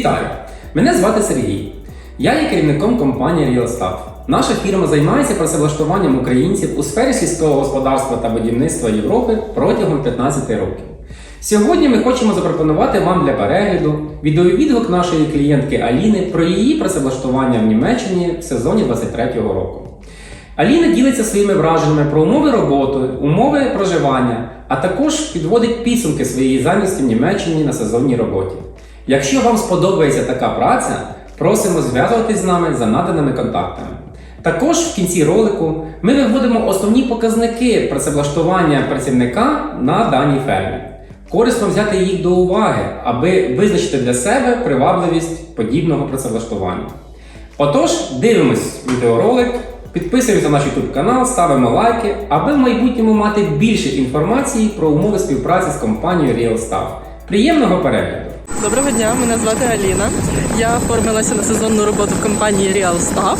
Вітаю! Мене звати Сергій. Я є керівником компанії RealStaff. Наша фірма займається працевлаштуванням українців у сфері сільського господарства та будівництва Європи протягом 15 років. Сьогодні ми хочемо запропонувати вам для перегляду відеовідгук нашої клієнтки Аліни про її працевлаштування в Німеччині в сезоні 23-го року. Аліна ділиться своїми враженнями про умови роботи, умови проживання, а також підводить підсумки своєї зайнятості в Німеччині на сезонній роботі. Якщо вам сподобається така праця, просимо зв'язуватись з нами за наданими контактами. Також в кінці ролику ми виводимо основні показники працевлаштування працівника на даній фермі. Корисно взяти їх до уваги, аби визначити для себе привабливість подібного працевлаштування. Отож, дивимось відеоролик, підписуємося на наш YouTube канал, ставимо лайки, аби в майбутньому мати більше інформації про умови співпраці з компанією RealStaff. Приємного перегляду! Доброго дня, мене звати Аліна. Я оформилася на сезонну роботу в компанії Real Staff.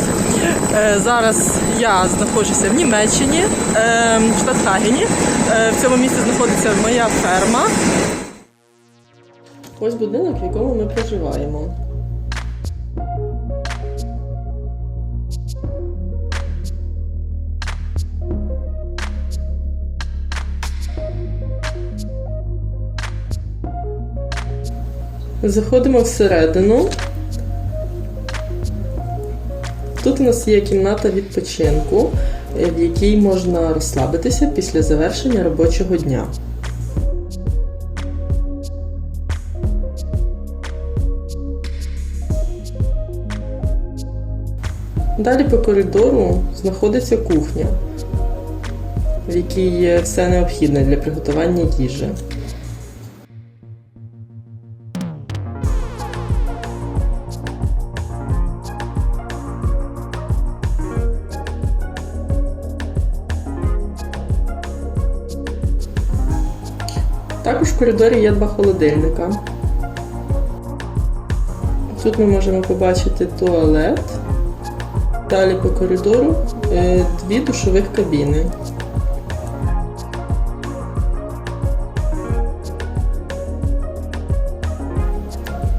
Е, Зараз я знаходжуся в Німеччині, е, в Штатхагені. Е, В цьому місці знаходиться моя ферма. Ось будинок, в якому ми проживаємо. Заходимо всередину. Тут у нас є кімната відпочинку, е, в якій можна розслабитися після завершення робочого дня. Далі по коридору знаходиться кухня, в якій є все необхідне для приготування їжі. Також в коридорі є два холодильника. Тут ми можемо побачити туалет. Далі по коридору е, дві душових кабіни.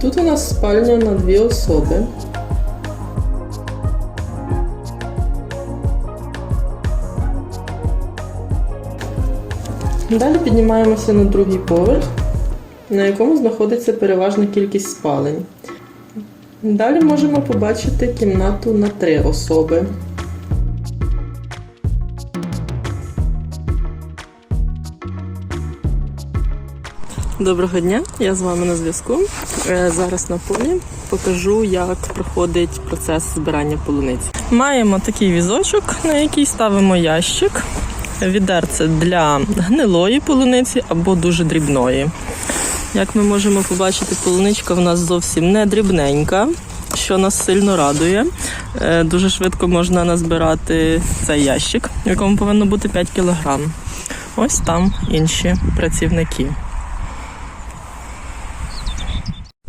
Тут у нас спальня на дві особи. Далі піднімаємося на другий поверх, на якому знаходиться переважна кількість спалень. Далі можемо побачити кімнату на три особи. Доброго дня, я з вами на зв'язку. Е, Зараз на полі покажу, як проходить процес збирання полуниці. Маємо такий візочок, на який ставимо ящик. Відерце для гнилої полуниці або дуже дрібної. Як ми можемо побачити, полуничка в нас зовсім не дрібненька, що нас сильно радує. Е, Дуже швидко можна назбирати цей ящик, в якому повинно бути 5 кг. Ось там інші працівники.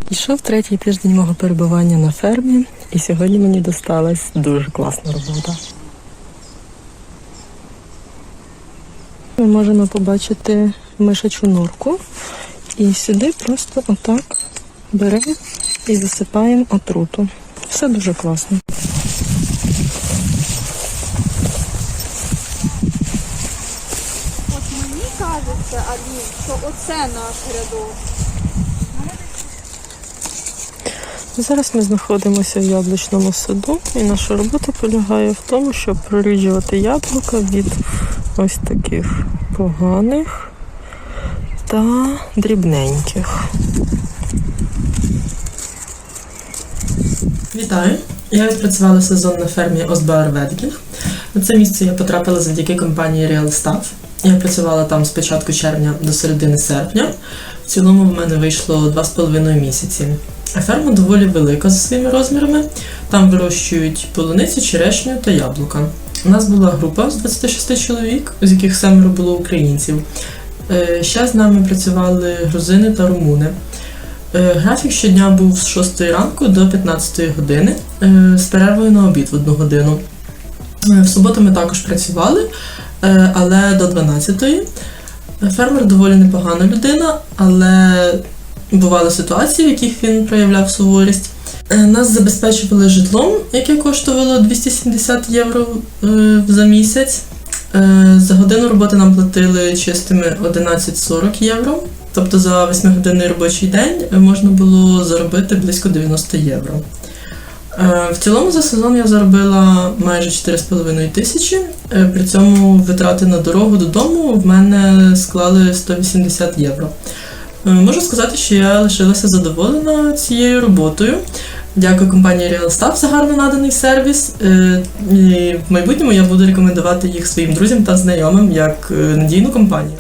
Ішов третій тиждень мого перебування на фермі, і сьогодні мені досталась дуже класна робота. Можемо побачити мишачу норку, і сюди просто отак беремо і засипаємо отруту. Все дуже класно. От мені кажеться, Алін, що оце наш рядок. Зараз ми знаходимося в яблучному саду, і наша робота полягає в тому, щоб проріджувати яблука від ось таких поганих та дрібненьких. Вітаю! Я відпрацювала сезон на фермі Осбауер Ведгінг. На це місце я потрапила завдяки компанії Real Staff. Я працювала там з початку червня до середини серпня. В цілому в мене вийшло 2,5 місяці. Ферма доволі велика за своїми розмірами. Там вирощують полуниці, черешню та яблука. У нас була група з 26 чоловік, з яких семеро було українців. Е, Ще з нами працювали грузини та румуни. Е, Графік щодня був з 6 ранку до 15 години е, з перервою на обід в одну годину. В суботу ми також працювали, але до 12-ї. Фермер доволі непогана людина, але бували ситуації, в яких він проявляв суворість. Е, Нас забезпечували житлом, яке коштувало 270 євро е, за місяць. Е, За годину роботи нам платили чистими 11,40 євро. Тобто за 8-годинний робочий день можна було заробити близько 90 євро. В цілому за сезон я заробила майже 4,5 тисячі. При цьому витрати на дорогу додому в мене склали 180 євро. Можу сказати, що я лишилася задоволена цією роботою. Дякую компанії RealStaff за гарно наданий сервіс. Е, І в майбутньому я буду рекомендувати їх своїм друзям та знайомим як е, надійну компанію.